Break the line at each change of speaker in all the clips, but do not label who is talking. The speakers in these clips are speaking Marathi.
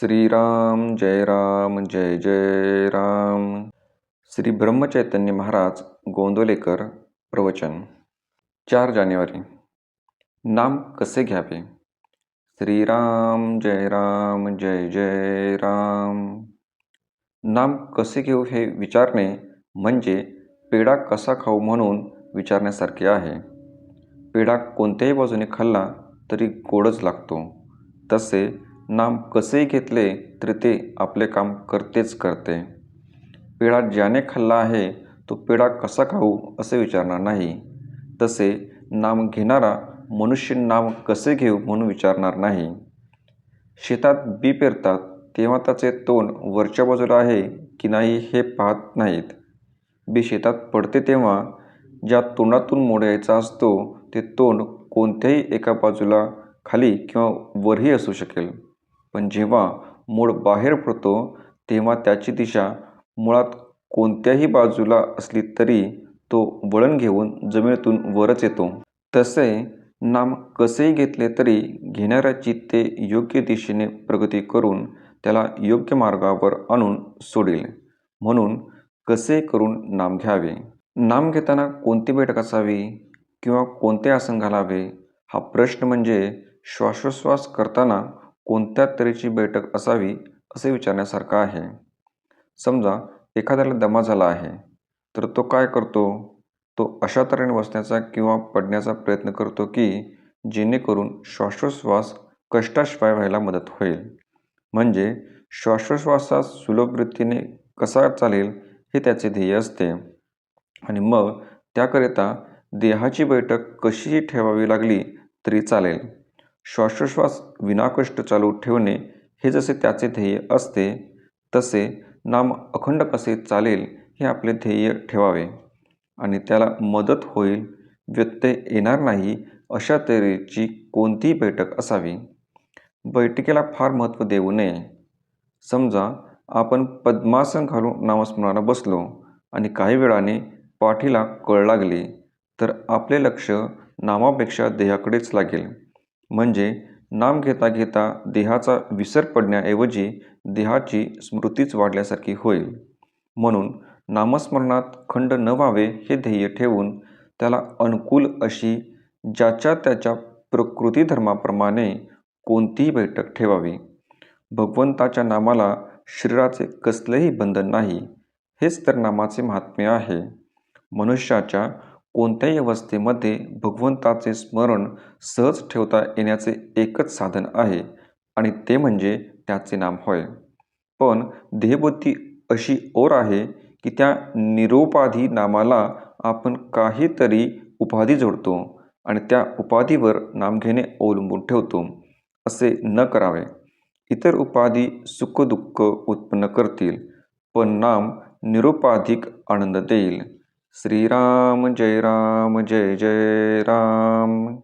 श्रीराम जय राम जय जय राम. श्री ब्रह्मचैतन्य महाराज गोंदवलेकर प्रवचन. चार जानेवारी. नाम कसे घ्यावे? श्रीराम जय राम जय जय राम. नाम कसे घेऊ हे विचारणे म्हणजे पेढा कसा खाऊ म्हणून विचारण्यासारखे आहे. पेढा कोणत्याही बाजूने खाल्ला तरी गोडच लागतो. तसे नाम कसेही घेतले तरी ते आपले काम करतेच करते. पेढा ज्याने खाल्ला आहे तो पेढा कसा खाऊ असे विचारणार नाही. तसे नाम घेणारा मनुष्य नाम कसे घेऊ म्हणून विचारणार नाही. शेतात बी पेरतात तेव्हा त्याचे तोंड वरच्या बाजूला आहे की नाही हे पाहत नाहीत. बी शेतात पडते तेव्हा ज्या तोंडातून मोड यायचा असतो ते तोंड कोणत्याही एका बाजूला खाली किंवा वरही असू शकेल. पण जेव्हा मूळ बाहेर पडतो तेव्हा त्याची दिशा मुळात कोणत्याही बाजूला असली तरी तो वळण घेऊन जमिनीतून वरच येतो. तसे नाम कसेही घेतले तरी घेणाऱ्याची ते योग्य दिशेने प्रगती करून त्याला योग्य मार्गावर आणून सोडेल. म्हणून कसे करून नाम घ्यावे? नाम घेताना कोणती बैठक असावी किंवा कोणते आसन घालावे? हा प्रश्न म्हणजे श्वासोश्वास करताना कोणत्या तऱ्हेची बैठक असावी असे विचारण्यासारखं आहे. समजा एखाद्याला दमा झाला आहे तर तो काय करतो? तो अशा तऱ्हेने बसण्याचा किंवा पडण्याचा प्रयत्न करतो की जेणेकरून श्वासोश्वास कष्टाशिवाय व्हायला मदत होईल. म्हणजे श्वासोश्वासात सुलभ रीतीने कसा चालेल हे त्याचे ध्येय असते. आणि मग त्याकरिता देहाची बैठक कशीही ठेवावी लागली तरी चालेल. श्वासोश्वास विनाकष्ट चालू ठेवणे हे जसे त्याचे ध्येय असते तसे नाम अखंड कसे चालेल हे आपले ध्येय ठेवावे. आणि त्याला मदत होईल व्यत्यय येणार नाही अशा तऱ्हेची कोणतीही बैठक असावी. बैठकीला फार महत्त्व देऊ नये. समजा आपण पद्मासन घालून नामस्मरणाला बसलो आणि काही वेळाने पाठीला कळ लागली तर आपले लक्ष नामापेक्षा देहाकडेच लागेल. म्हणजे नाम घेता घेता देहाचा विसर पडण्याऐवजी देहाची स्मृतीच वाढल्यासारखी होईल. म्हणून नामस्मरणात खंड न व्हावे हे ध्येय ठेवून त्याला अनुकूल अशी ज्याच्या त्याच्या प्रकृती धर्माप्रमाणे कोणतीही बैठक ठेवावी. भगवंताच्या नामाला शरीराचे कसलेही बंधन नाही हेच तर नामाचे महात्म्य आहे. मनुष्याच्या कोणत्याही अवस्थेमध्ये भगवंताचे स्मरण सहज ठेवता येण्याचे एकच साधन आहे आणि ते म्हणजे त्याचे नाम होय. पण देहबुद्धी अशी ओर आहे की त्या निरोपाधी नामाला आपण काहीतरी उपाधी जोडतो आणि त्या उपाधीवर नाम घेणे अवलंबून ठेवतो असे न करावे. इतर उपाधी सुखदुःख उत्पन्न करतील पण नाम निरुपाधिक आनंद देईल. श्रीराम जय राम जय जय राम.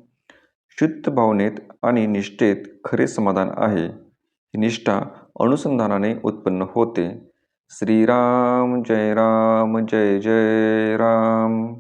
शुद्ध भावनेत आणि निष्ठेत खरे समाधान आहे. ही निष्ठा अनुसंधानाने उत्पन्न होते. श्रीराम जय राम जय जय राम.